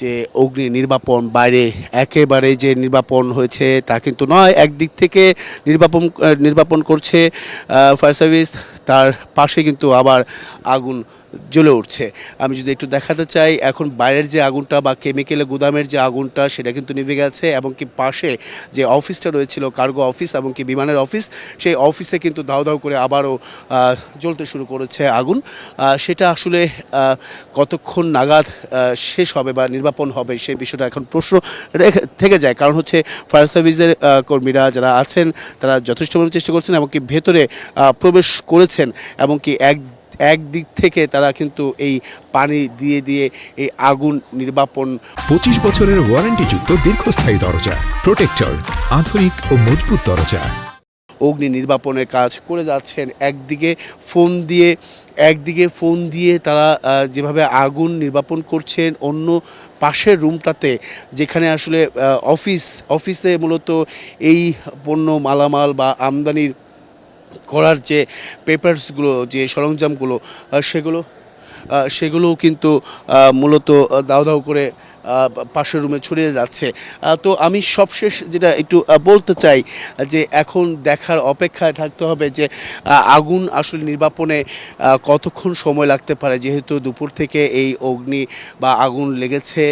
যে অগ্নি নির্বাপন বাইরে একেবারে যে নির্বাপন হয়েছে তা কিন্তু নয়। একদিক থেকে নির্বাপন নির্বাপন করছে ফায়ার সার্ভিস, তার পাশে কিন্তু আবার আগুন জ্বলে উঠছে। আমি যদি একটু দেখাতে চাই, এখন বাইরের যে আগুনটা বা কেমিক্যালের গুদামের যে আগুনটা, সেটা কিন্তু নিভে গেছে এবং কি পাশে যে অফিসটা রয়েছিল কার্গো অফিস এবং কি বিমানের অফিস সেই অফিসে কিন্তু দাউ দাউ করে আবারও জ্বলতে শুরু করেছে আগুন। সেটা আসলে কতক্ষণ নাগাদ শেষ হবে বা নির্বাপন হবে সেই বিষয়টা এখন প্রশ্ন থেকে যায়। কারণ হচ্ছে ফায়ার সার্ভিসের কর্মীরা যারা আছেন, তারা যথেষ্ট চেষ্টা করছেন এবং কি ভেতরে প্রবেশ করেছেন এবং কি এক একদিক থেকে তারা কিন্তু এই পানি দিয়ে দিয়ে এই আগুন নির্বাপন পঁচিশ বছরের ওয়ারেন্টিযুক্ত দীর্ঘস্থায়ী দরজা প্রোটেক্টর আধুনিক ও মজবুত দরজা। অগ্নি নির্বাপনের কাজ করে যাচ্ছেন একদিকে ফোন দিয়ে একদিকে ফোন দিয়ে তারা যেভাবে আগুন নির্বাপন করছেন অন্য পাশের রুমটাতে যেখানে আসলে অফিস অফিসে মূলত এই পণ্য মালামাল বা আমদানির করার যে পেপারসগুলো যে সরঞ্জামগুলো সেগুলো সেগুলোও কিন্তু মূলত দাও দাও করে পাশের রুমে ছড়িয়ে যাচ্ছে। তো আমি সবশেষ যেটা একটু বলতে চাই, যে এখন দেখার অপেক্ষায় থাকতে হবে যে আগুন আসলে নির্বাপনে কতক্ষণ সময় লাগতে পারে? যেহেতু দুপুর থেকে এই অগ্নি বা আগুন লেগেছে